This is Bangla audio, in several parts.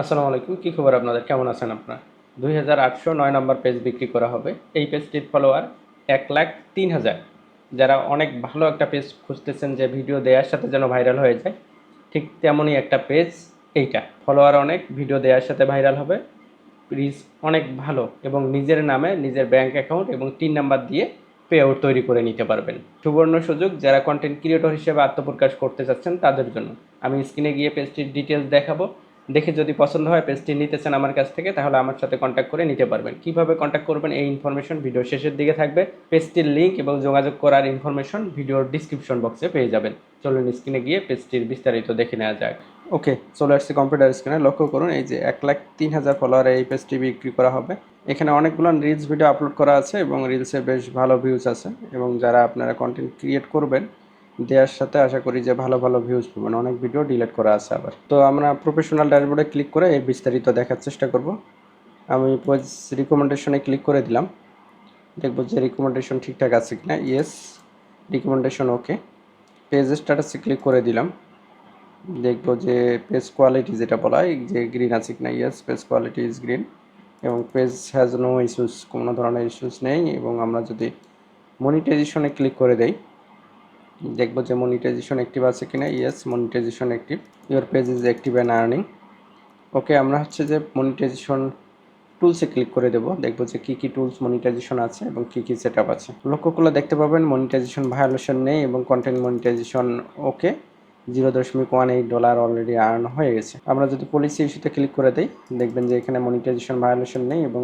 আসসালামু আলাইকুম, কী খবর আপনাদের? কেমন আছেন আপনারা? দুই হাজার আটশো নয় নম্বর পেজ বিক্রি করা হবে। এই পেজটির ফলোয়ার এক লাখ তিন হাজার। যারা অনেক ভালো একটা পেজ খুঁজতেছেন যে ভিডিও দেওয়ার সাথে যেন ভাইরাল হয়ে যায়, ঠিক তেমনই একটা পেজ এইটা। ফলোয়ার অনেক ভিডিও দেওয়ার সাথে ভাইরাল হবে। রিচ অনেক ভালো এবং নিজের নামে নিজের ব্যাংক অ্যাকাউন্ট এবং তিন নাম্বার দিয়ে পে আউট তৈরি করে নিতে পারবেন। সুবর্ণ সুযোগ, যারা কন্টেন্ট ক্রিয়েটর হিসেবে আত্মপ্রকাশ করতে চাচ্ছেন তাদের জন্য। আমি স্ক্রিনে গিয়ে পেজটির ডিটেলস দেখাবো। দেখে যদি পছন্দ হয় পেজটি নিতে চান আমার কাছ থেকে, তাহলে আমার সাথে কন্ট্যাক্ট করে নিতে পারবেন। কীভাবে কন্ট্যাক্ট করবেন এই ইনফরমেশন ভিডিও শেষের দিকে থাকবে। পেজটির লিঙ্ক এবং যোগাযোগ করার ইনফরমেশন ভিডিওর ডিসক্রিপশন বক্সে পেয়ে যাবেন। চলুন স্ক্রিনে গিয়ে পেজটির বিস্তারিত দেখে নেওয়া যাক। ওকে, চলে আসছে কম্পিউটার স্ক্রিনে লক্ষ্য করুন, এই যে এক লাখ তিন হাজার ফলোয়ারে এই পেজটি বিক্রি করা হবে। এখানে অনেকগুলো রিলস ভিডিও আপলোড করা আছে এবং রিলসে বেশ ভালো ভিউজ আছে। এবং যারা আপনারা কন্টেন্ট ক্রিয়েট করবেন দেওয়ার সাথে আশা করি যে ভালো ভালো ভিউজ পাবেন অনেক ভিডিও ডিলিট করা আছে আবার। তো আমরা প্রফেশনাল ড্যাশবোর্ডে ক্লিক করে এই বিস্তারিত দেখার চেষ্টা করব। আমি পেজ রিকমেন্ডেশনে ক্লিক করে দিলাম। দেখব যে রিকমেন্ডেশন ঠিকঠাক আছে কিনা। ইয়েস রিকমেন্ডেশন ওকে পেজ স্ট্যাটাসে ক্লিক করে দিলাম। দেখব যে পেজ কোয়ালিটি যেটা বলা হয়, যে গ্রিন আছে কিনা। Yes page quality is green এবং পেজ হ্যাজ নো ইস্যুস কোনো ধরনের ইস্যুস নেই এবং আমরা যদি মনিটাইজেশনে ক্লিক করে দেই দেখব যে মনিটাইজেশন অ্যাক্টিভ আছে কিনা। Yes monetisation active your page is active and earning okay আমরা হচ্ছে যে মনিটাইজেশন টুলসে ক্লিক করে দেবো। দেখব যে কী কী টুলস মনিটাইজেশন আছে এবং কী কী সেট আছে। লক্ষ্য করলে দেখতে পাবেন মনিটাইজেশন ভায়োলেশন নেই এবং কন্টেন্ট মনিটাইজেশন ওকে জিরো দশমিক one eight dollar already earn হয়ে গেছে। আমরা যদি পলিসি ইস্যুতে ক্লিক করে দিই, দেখবেন যে এখানে মনিটাইজেশন ভায়োলেশন নেই এবং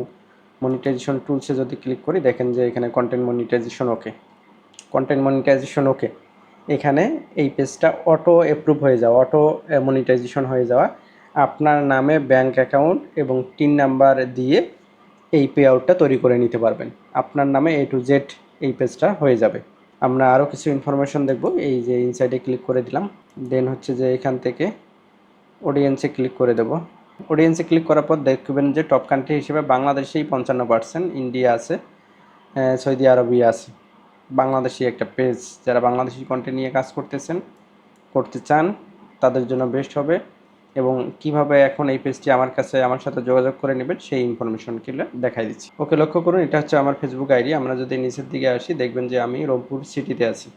মনিটাইজেশন টুলসে যদি ক্লিক করি, দেখেন যে এখানে content monetisation okay content monetisation okay এখানে এই পেজটা অটো অ্যাপ্রুভ হয়ে যাওয়া অটো মনিটাইজেশন হয়ে যাওয়া। আপনার নামে ব্যাংক অ্যাকাউন্ট এবং টিন নাম্বার দিয়ে এই পে আউটটা তৈরি করে নিতে পারবেন। আপনার নামে এ টু জেড এই পেজটা হয়ে যাবে। আমরা আরও কিছু ইনফরমেশন দেখব। এই যে ইনসাইডে ক্লিক করে দিলাম। দেন হচ্ছে যে এখান থেকে অডিয়েন্সে ক্লিক করে দেব। অডিয়েন্সে ক্লিক করার পর দেখবেন যে টপ কান্ট্রি হিসেবে বাংলাদেশেই পঞ্চান্ন পার্সেন্ট ইন্ডিয়া আছে সৌদি আরবিয়া আছে। বাংলাদেশি একটা পেজ যারা বাংলাদেশি কন্টেন্ট নিয়ে কাজ করতেছেন, করতে চান, তাদের জন্য বেস্ট হবে। এবং কীভাবে এখন এই পেজটি আমার কাছে, আমার সাথে যোগাযোগ করে নেবেন, সেই ইনফরমেশন কিলে দেখাই দিচ্ছি। ওকে, লক্ষ্য করুন, এটা হচ্ছে আমার ফেসবুক আইডি আমরা যদি নিচের দিকে আসি, দেখবেন যে আমি রংপুর সিটিতে আছি।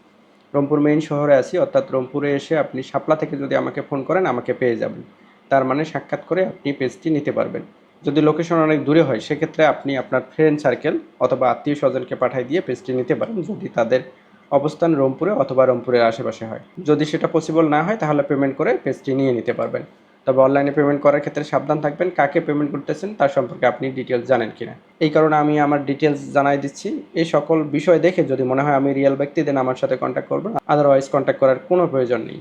রংপুর মেইন শহরে আছি, অর্থাৎ রংপুরে এসে আপনি শাপলা থেকে যদি আমাকে ফোন করেন, আমাকে পেয়ে যাবেন। তার মানে সাক্ষাৎ করে আপনি পেজটি নিতে পারবেন। যদি লোকেশন অনেক দূরে হয়, সেক্ষেত্রে আপনি আপনার ফ্রেন্ড সার্কেল অথবা আত্মীয় স্বজনকে পাঠিয়ে দিয়ে পেজটি নিতে পারেন। যদি তাদের অবস্থান রংপুরে অথবা রংপুরের আশেপাশে হয়। যদি সেটা পসিবল না হয়, তাহলে পেমেন্ট করে পেজটি নিয়ে নিতে পারবেন। তবে অনলাইনে পেমেন্ট করার ক্ষেত্রে সাবধান থাকবেন, কাকে পেমেন্ট করতেছেন তার সম্পর্কে আপনি ডিটেলস জানেন কিনা। এই কারণে আমি আমার ডিটেলস জানাই দিচ্ছি। এই সকল বিষয় দেখে যদি মনে হয় আমি রিয়েল ব্যক্তি দেন আমার সাথে কন্ট্যাক্ট করবেন। আদারওয়াইজ কন্ট্যাক্ট করার কোনো প্রয়োজন নেই।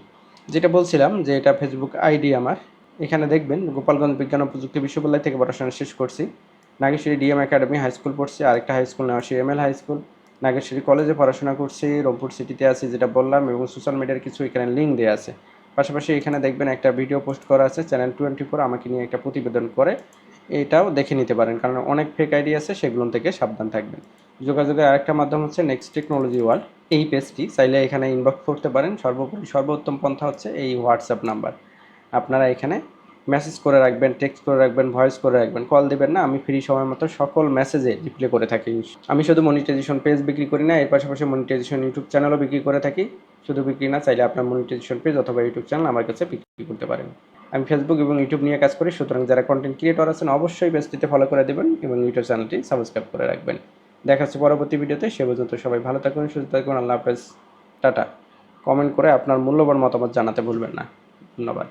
যেটা বলছিলাম যে এটা ফেসবুক আইডি আমার। এখানে দেখবেন গোপালগঞ্জ বিজ্ঞান ও প্রযুক্তি বিশ্ববিদ্যালয় থেকে পড়াশোনা শেষ করছি। Nageshwari DM academy high school পড়ছি, আরেকটা হাই স্কুল নেওয়া M L high school. Nageshwari কলেজে পড়াশোনা করছি, রংপুর সিটিতে আছি যেটা বললাম, এবং সোশ্যাল মিডিয়ার কিছু এখানে লিঙ্ক দেওয়া আছে। পাশাপাশি এখানে দেখবেন একটা ভিডিও পোস্ট করা আছে, চ্যানেল টোয়েন্টি ফোর আমাকে নিয়ে একটা প্রতিবেদন করে এটাও দেখে নিতে পারেন, কারণ অনেক ফেক আইডি আছে, সেগুলো থেকে সাবধান থাকবেন। যোগাযোগের আরেকটা মাধ্যম হচ্ছে নেক্সট টেকনোলজি ওয়ার্ল্ড এই পেজটি চাইলে এখানে ইনবক্স করতে পারেন। সর্বোপরি সর্বোত্তম পন্থা হচ্ছে এই হোয়াটসঅ্যাপ নাম্বার আপনারা এখানে মেসেজ করে রাখবেন টেক্সট করে রাখবেন ভয়েস করে রাখবেন। কল দেবেন না, আমি ফ্রি সময় মতো সকল মেসেজে রিপ্লে করে থাকি। আমি শুধু মনিটাইজেশন পেজ বিক্রি করি না, এর পাশাপাশি মনিটাইজেশন ইউটিউব চ্যানেলও বিক্রি করে থাকি। শুধু বিক্রি না, চাইলে আপনার মনিটাইজেশন পেজ অথবা ইউটিউব চ্যানেল আমার কাছে বিক্রি করতে পারেন। আমি ফেসবুক এবং ইউটিউব নিয়ে কাজ করি, সুতরাং যারা কন্টেন্ট ক্রিয়েটর আছেন, অবশ্যই পেজটিতে ফলো করে দেবেন এবং ইউটিউব চ্যানেলটি সাবস্ক্রাইব করে রাখবেন। দেখা হচ্ছে পরবর্তী ভিডিওতে, সে পর্যন্ত সবাই ভালো থাকুন, সুস্থ থাকুন, আল্লাহ হাফেজ। টাটা। কমেন্ট করে আপনার মূল্যবান মতামত জানাতে ভুলবেন না। ধন্যবাদ।